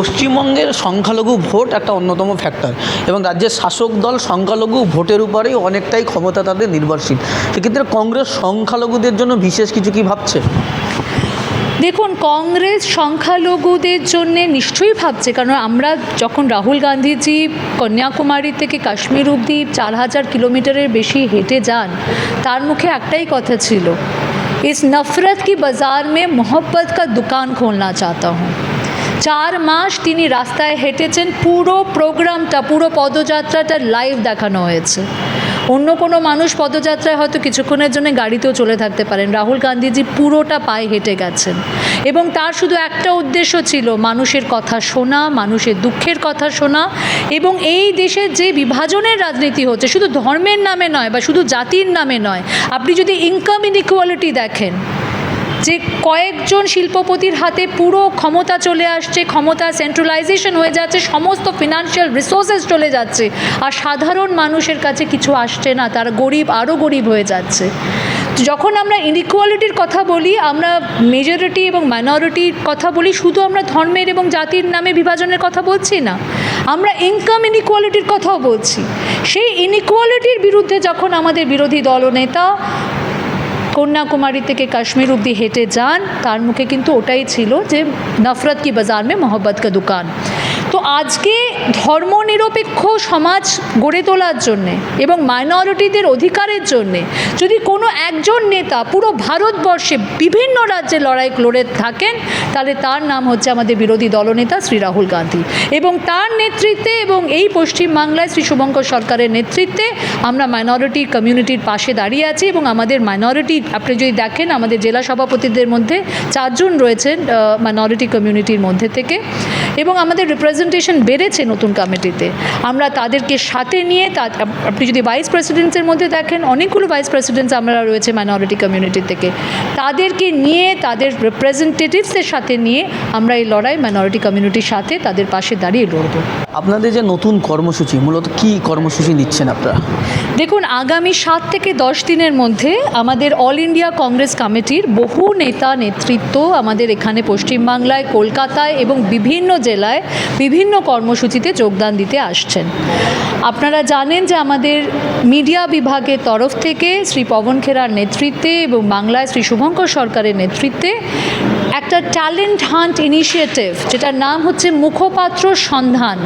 পশ্চিমবঙ্গের সংখ্যালঘু ভোট একটা অন্যতম ফ্যাক্টর এবং রাজ্যের শাসক দল সংখ্যালঘু ভোটের উপরেই অনেকটাই ক্ষমতা তাদের নির্ভরশীল। সেক্ষেত্রে কংগ্রেস সংখ্যালঘুদের জন্য বিশেষ কিছু কি ভাবছে? দেখুন, কংগ্রেস সংখ্যালঘুদের জন্য নিশ্চয়ই ভাবছে, কারণ আমরা যখন রাহুল গান্ধীজি কন্যাকুমারী থেকে কাশ্মীর অবধি চার হাজার কিলোমিটারের বেশি হেঁটে যান, তার মুখে একটাই কথা ছিল, ইস নফরত কি বাজার মে মোহব্বত কা দোকান খোলনা চাহতা হুঁ চার মাস তিনি রাস্তায় হেঁটেছেন, পুরো প্রোগ্রামটা, পুরো পদযাত্রাটা লাইভ দেখানো হয়েছে। অন্য কোনো মানুষ পদযাত্রায় হয়তো কিছুক্ষণের জন্য গাড়িতেও চলে থাকতে পারেন। রাহুল গান্ধীজি পুরোটা পায়ে হেঁটে গেছেন। এবং তার শুধু একটা উদ্দেশ্য ছিল, মানুষের কথা শোনা, মানুষের দুঃখের কথা শোনা। এবং এই দেশের যে বিভাজনের রাজনীতি হচ্ছে, শুধু ধর্মের নামে নয় বা শুধু জাতির নামে নয়, আপনি যদি ইনকাম ইনইকুয়ালিটি দেখেন যে কয়েকজন শিল্পপতির হাতে পুরো ক্ষমতা চলে আসছে, ক্ষমতা সেন্ট্রালাইজেশন হয়ে যাচ্ছে, সমস্ত ফিনান্সিয়াল রিসোর্সেস চলে যাচ্ছে আর সাধারণ মানুষের কাছে কিছু আসছে না, তারা গরিব আরও গরিব হয়ে যাচ্ছে। যখন আমরা ইনইকুয়ালিটির কথা বলি, আমরা মেজরিটি এবং মাইনরিটির কথা বলি, শুধু আমরা ধর্মের এবং জাতির নামে বিভাজনের কথা বলছি না, আমরা ইনকাম ইনইকুয়ালিটির কথাও বলছি। সেই ইনইকুয়ালিটির বিরুদ্ধে যখন আমাদের বিরোধী দলনেতা কন্যাকুমারী থেকে কাশ্মীর অবধি হেঁটে যান। তার মুখে কিন্তু ওটাই ছিল যে নফরত কি বাজার মে মোহব্বত কা দোকান। তো আজকে ধর্মনিরপেক্ষ সমাজ গড়ে তোলার জন্যে এবং মাইনরিটিদের অধিকারের জন্যে যদি কোনো একজন নেতা পুরো ভারতবর্ষে বিভিন্ন রাজ্যে লড়াই লড়ে থাকেন, তাহলে তার নাম হচ্ছে আমাদের বিরোধী দলনেতা শ্রী রাহুল গান্ধী। এবং তার নেতৃত্বে এবং এই পশ্চিমবাংলায় শ্রী শুভঙ্কর সরকারের নেতৃত্বে আমরা মাইনরিটি কমিউনিটির পাশে দাঁড়িয়ে আছি এবং আমাদের মাইনরিটি আপনি যদি দেখেন আমাদের জেলা সভাপতিদের মধ্যে চারজন রয়েছেন মাইনরিটি কমিউনিটির মধ্যে থেকে। এবং আমাদের রিপ্রেজেন্টেশন বেড়েছে নতুন কমিটিতে। আমরা তাদেরকে সাথে নিয়ে আপনি যদি ভাইস প্রেসিডেন্টসের মধ্যে দেখেন অনেকগুলো ভাইস প্রেসিডেন্টস আমরা রয়েছে মাইনরিটি কমিউনিটি থেকে। তাদেরকে নিয়ে তাদের রিপ্রেজেন্টেটিভসের সাথে নিয়ে আমরা এই লড়াই মাইনরিটি কমিউনিটির সাথে তাদের পাশে দাঁড়িয়ে লড়বো। আপনাদের যে নতুন কর্মসূচি মূলত কি কর্মসূচি নিচ্ছেন আপনারা? দেখুন আগামী সাত থেকে দশ দিনের মধ্যে আমাদের অল ইন্ডিয়া কংগ্রেস কমিটির বহু নেতা নেতৃত্ব আমাদের এখানে পশ্চিমবাংলায় কলকাতায় এবং বিভিন্ন জেলায় বিভিন্ন কর্মসূচিতে যোগদান দিতে আসছেন। আপনারা জানেন যে আমাদের মিডিয়া বিভাগের তরফ থেকে শ্রী পবন খেরার নেতৃত্বে এবং বাংলায় শ্রী শুভঙ্কর সরকারের নেতৃত্বে একটা ট্যালেন্ট হান্ট ইনিশিয়েটিভ, যেটার নাম হচ্ছে মুখপাত্র সন্ধান।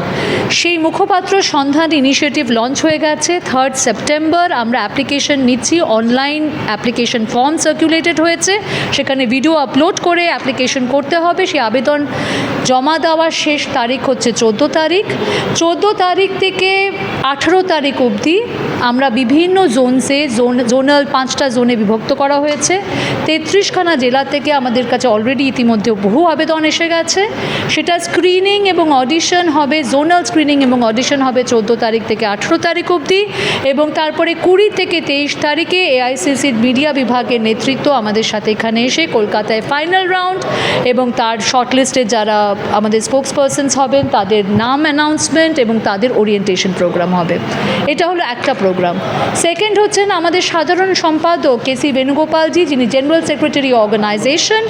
সেই মুখপাত্র সন্ধান ইনিশিয়েটিভ লঞ্চ হয়ে গেছে থার্ড সেপ্টেম্বর আমরা অ্যাপ্লিকেশন নিচ্ছি অনলাইন অ্যাপ্লিকেশন ফর্ম সার্কুলেটেড হয়েছে। সেখানে ভিডিও আপলোড করে অ্যাপ্লিকেশন করতে হবে। সেই আবেদন জমা দেওয়ার শেষ তারিখ হচ্ছে চোদ্দ তারিখ। চোদ্দ তারিখ থেকে আঠেরো তারিখ অবধি আমরা বিভিন্ন জোনসে, জোন, জোনাল পাঁচটা জোনে বিভক্ত করা হয়েছে। তেত্রিশখানা জেলা থেকে আমাদের কাছে অলরেডি ইতিমধ্যে বহু আবেদন এসে গেছে। সেটা স্ক্রিনিং এবং অডিশন হবে জোনাল স্ক্রিনিং এবং অডিশন হবে চোদ্দ তারিখ থেকে আঠেরো তারিখ অবধি এবং তারপরে কুড়ি থেকে তেইশ তারিখে এআইসিসির মিডিয়া বিভাগের নেতৃত্ব আমাদের সাথে এখানে এসে কলকাতায় ফাইনাল রাউন্ড এবং তার শর্টলিস্টে যারা আমাদের স্পোক্স পার্সনস হবেন, তাদের নাম অ্যানাউন্সমেন্ট এবং তাদের ওরিয়েন্টেশন প্রোগ্রাম হবে। এটা হলো একটা প্রোগ্রাম সেকেন্ড হচ্ছেন আমাদের সাধারণ সম্পাদক কে সি বেণুগোপালজি, যিনি জেনারেল সেক্রেটারি অর্গানাইজেশন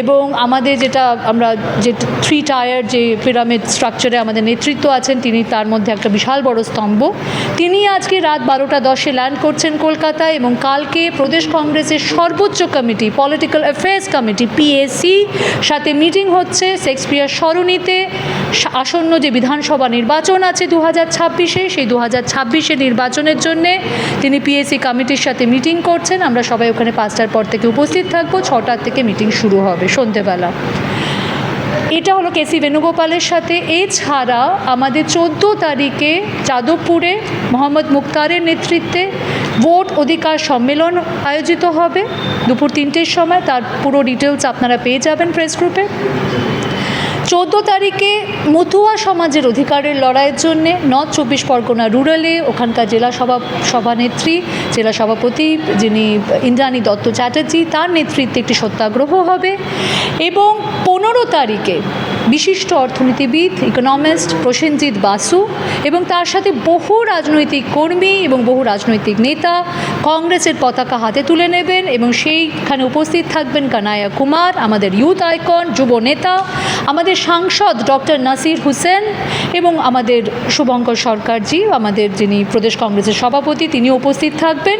এবং আমাদের যেটা আমরা যে থ্রি টায়ার যে পিরামিড স্ট্রাকচারে আমাদের নেতৃত্ব আছেন, তিনি তার মধ্যে একটা বিশাল বড় স্তম্ভ। তিনি আজকে রাত বারোটা দশে ল্যান্ড করছেন কলকাতায় এবং কালকে প্রদেশ কংগ্রেসের সর্বোচ্চ committee political affairs committee PSC সাথে মিটিং হচ্ছে শেক্সপিয়ার সরণিতে। আসন্ন যে বিধানসভা নির্বাচন আছে দু হাজার ছাব্বিশে, সেই দু হাজার ছাব্বিশে নির্বাচনের জন্যে তিনি পিএসসি কমিটির সাথে মিটিং করছেন। আমরা সবাই ওখানে পাঁচটার পর থেকে উপস্থিত থাকব, ছটার থেকে মিটিং শুরু হবে। সন্ধেবেলা। এটা হলো কেসি বেণুগোপালের সাথে। এছাড়া আমাদের চোদ্দ তারিখে যাদবপুরে মোহাম্মদ মুক্তারের নেতৃত্বে ভোট অধিকার সম্মেলন আয়োজিত হবে। দুপুর তিনটের সময়, তার পুরো ডিটেলস আপনারা পেয়ে যাবেন প্রেস গ্রুপে চোদ্দ তারিখে মথুয়া সমাজের অধিকারের লড়াইয়ের জন্য নর্থ চব্বিশ পরগনা রুরালে ওখানকার জেলা সভা, সভানেত্রী, জেলা সভাপতি যিনি ইন্দ্রাণী দত্ত চ্যাটার্জি, তার নেতৃত্বে একটি সত্যাগ্রহ হবে এবং পনেরো তারিখে বিশিষ্ট অর্থনীতিবিদ ইকোনমিস্ট প্রসেনজিৎ বাসু এবং তার সাথে বহু রাজনৈতিক কর্মী এবং বহু রাজনৈতিক নেতা কংগ্রেসের পতাকা হাতে তুলে নেবেন এবং সেইখানে উপস্থিত থাকবেন কানায়া কুমার, আমাদের ইউথ আইকন যুব নেতা, আমাদের সাংসদ ডক্টর নাসির হুসেন এবং আমাদের শুভঙ্কর সরকারজি, আমাদের যিনি প্রদেশ কংগ্রেসের সভাপতি তিনি উপস্থিত থাকবেন।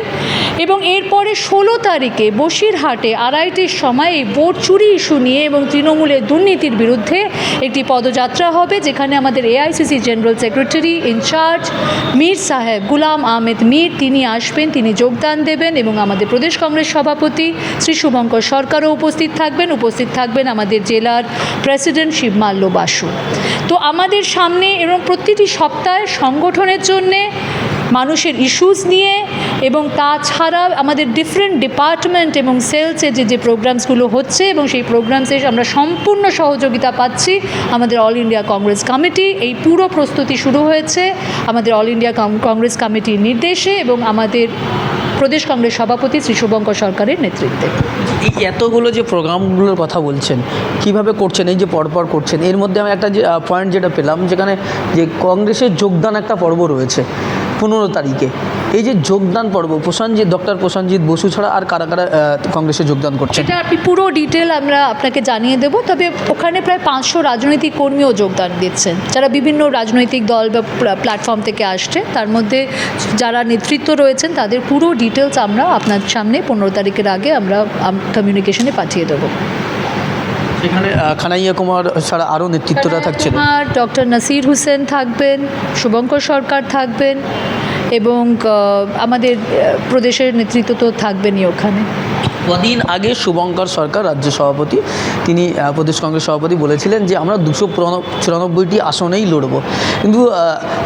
এবং এরপরে ষোলো তারিখে বসিরহাটে আড়াইটির সময় এই ভোট চুরি ইস্যু নিয়ে এবং তৃণমূলের দুর্নীতির বিরুদ্ধে একটি পদযাত্রা হবে যেখানে আমাদের AICC general secretary in charge Mir saheb, Ghulam Ahmed Mir, তিনি আসবেন, তিনি যোগদান দেবেন এবং আমাদের প্রদেশ কংগ্রেস সভাপতি শ্রী শুভঙ্কর সরকারও উপস্থিত থাকবেন। উপস্থিত থাকবেন আমাদের জেলার প্রেসিডেন্ট শিবমাল্য বাসু। তো আমাদের সামনে এবং প্রতিটি সপ্তাহে সংগঠনের জন্যে মানুষের ইস্যুস নিয়ে এবং তাছাড়া আমাদের ডিফারেন্ট ডিপার্টমেন্ট এবং সেলসে যে যে প্রোগ্রামসগুলো হচ্ছে এবং সেই প্রোগ্রামসে আমরা সম্পূর্ণ সহযোগিতা পাচ্ছি আমাদের অল ইন্ডিয়া কংগ্রেস কমিটি এই পুরো প্রস্তুতি শুরু হয়েছে আমাদের অল ইন্ডিয়া কংগ্রেস কমিটির নির্দেশে এবং আমাদের প্রদেশ কংগ্রেস সভাপতি শ্রী শুভঙ্কর সরকারের নেতৃত্বে। এই এতগুলো যে প্রোগ্রামগুলোর কথা বলছেন, কীভাবে করছেন, এই যে পরপর করছেন, এর মধ্যে আমি একটা যে পয়েন্ট যেটা পেলাম, যেখানে যে কংগ্রেসের যোগদান একটা পর্ব রয়েছে। পনেরো তারিখে। এই যে যোগদান পর্ব প্রশান্তজিৎ ডক্টর প্রশান্তজিৎ বসু ছাড়া আর কারা কারা কংগ্রেসে যোগদান করছে সেটা আপনি পুরো ডিটেল আমরা আপনাকে জানিয়ে দেব, তবে ওখানে প্রায় পাঁচশো রাজনৈতিক কর্মীও যোগদান দিচ্ছেন। যারা বিভিন্ন রাজনৈতিক দল বা প্ল্যাটফর্ম থেকে আসছে, তার মধ্যে যারা নেতৃত্ব রয়েছেন, তাদের পুরো ডিটেলস আমরা আপনার সামনে পনেরো তারিখের আগে আমরা কমিউনিকেশনে পাঠিয়ে দেবো। আহ, খানাইয়া কুমার ছাড়া আরও নেতৃত্বরা থাকছেন? আর ডক্টর নাসির হোসেন থাকবেন শুভঙ্কর সরকার থাকবেন এবং আমাদের প্রদেশের নেতৃত্ব তো থাকবেনই ওখানে। কদিন আগে শুভঙ্কর সরকার রাজ্য সভাপতি, তিনি প্রদেশ কংগ্রেস সভাপতি বলেছিলেন যে আমরা দুশো চুরানব্বইটি আসনেই লড়ব। কিন্তু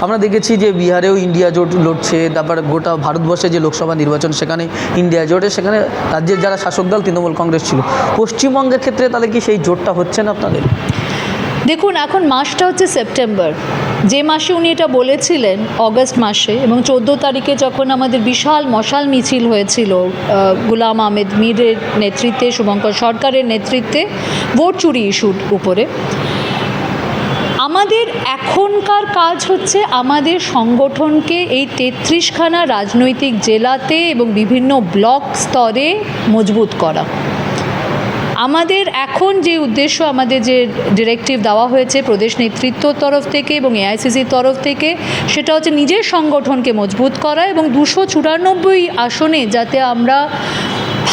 আমরা দেখেছি যে বিহারেও ইন্ডিয়া জোট লড়ছে, তারপর গোটা ভারতবর্ষে যে লোকসভা নির্বাচন, সেখানে ইন্ডিয়া জোটে, সেখানে রাজ্যের যারা শাসক দল, তৃণমূল কংগ্রেস ছিল। পশ্চিমবঙ্গের ক্ষেত্রে তাহলে কি সেই জোটটা হচ্ছে না আপনাদের? দেখুন, এখন মাসটা হচ্ছে সেপ্টেম্বর। যে মাসে উনি এটা বলেছিলেন, অগস্ট মাসে, এবং চোদ্দ তারিখে যখন আমাদের বিশাল মশাল মিছিল হয়েছিল গুলাম আহমেদ মীরের নেতৃত্বে, শুভঙ্কর সরকারের নেতৃত্বে, ভোট চুরি ইস্যুর উপরে, আমাদের এখনকার কাজ হচ্ছে আমাদের সংগঠনকে এই তেত্রিশখানা রাজনৈতিক জেলাতে এবং বিভিন্ন ব্লক স্তরে মজবুত করা। আমাদের এখন যে উদ্দেশ্য আমাদের যে ডিরেক্টিভ দেওয়া হয়েছে প্রদেশ নেতৃত্বর তরফ থেকে এবং এআইসিসির তরফ থেকে, সেটা হচ্ছে নিজের সংগঠনকে মজবুত করা এবং দুশো চুরানব্বই আসনে যাতে আমরা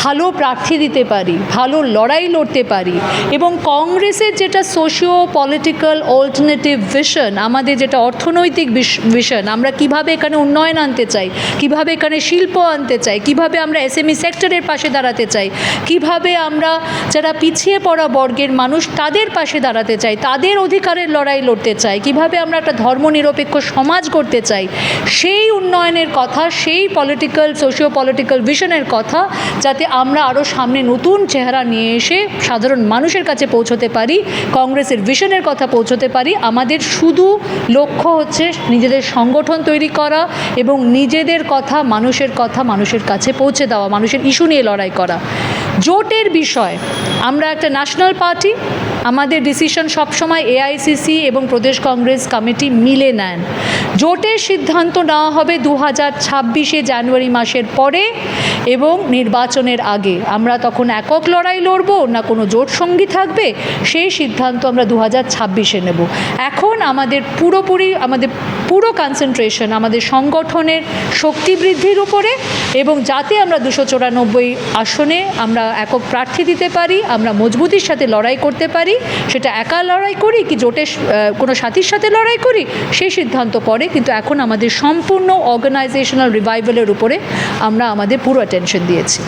ভালো প্রার্থী দিতে পারি, ভালো লড়াই লড়তে পারি এবং কংগ্রেসের যেটা সোশিও পলিটিক্যাল অল্টারনেটিভ ভিশন আমাদের যেটা অর্থনৈতিক ভিশন আমরা কীভাবে এখানে উন্নয়ন আনতে চাই, কীভাবে এখানে শিল্প আনতে চাই, কীভাবে আমরা এসএমই সেক্টরের পাশে দাঁড়াতে চাই, কীভাবে আমরা যারা পিছিয়ে পড়া বর্গের মানুষ তাদের পাশে দাঁড়াতে চাই, তাদের অধিকারের লড়াই লড়তে চাই, কীভাবে আমরা একটা ধর্মনিরপেক্ষ সমাজ করতে চাই, সেই উন্নয়নের কথা, সেই পলিটিক্যাল সোশিও পলিটিক্যাল ভিশনের কথা, যাতে আমরা আরও সামনে নতুন চেহারা নিয়ে এসে সাধারণ মানুষের কাছে পৌঁছতে পারি, কংগ্রেসের ভিশনের কথা পৌঁছতে পারি, আমাদের শুধু লক্ষ্য হচ্ছে নিজেদের সংগঠন তৈরি করা এবং নিজেদের কথা, মানুষের কথা মানুষের কাছে পৌঁছে দেওয়া, মানুষের ইস্যু নিয়ে লড়াই করা। জোটের বিষয়, আমরা একটা ন্যাশনাল পার্টি, আমাদের ডিসিশন সবসময় এআইসিসি এবং প্রদেশ কংগ্রেস কমিটি মিলে নেন। জোটের সিদ্ধান্ত নেওয়া হবে দু হাজার ছাব্বিশে জানুয়ারি মাসের পরে এবং নির্বাচনের আগে। আমরা তখন একক লড়াই লড়ব না কোনো জোট সঙ্গী থাকবে? সেই সিদ্ধান্ত আমরা দু হাজার ছাব্বিশে নেব। এখন আমাদের পুরোপুরি, আমাদের পুরো কনসেন্ট্রেশন আমাদের সংগঠনের শক্তি বৃদ্ধির উপরে এবং যাতে আমরা দুশো চৌরানব্বই আসনে আমরা একক প্রার্থী দিতে পারি, আমরা মজবুতির সাথে লড়াই করতে পারি, সেটা একা লড়াই করি কি জোটের কোনো সাথীর সাথে লড়াই করি? সেই সিদ্ধান্ত পরে কিন্তু এখন আমাদের সম্পূর্ণ অর্গানাইজেশনাল রিভাইভালের উপরে আমরা আমাদের পুরো অ্যাটেনশন দিয়েছি।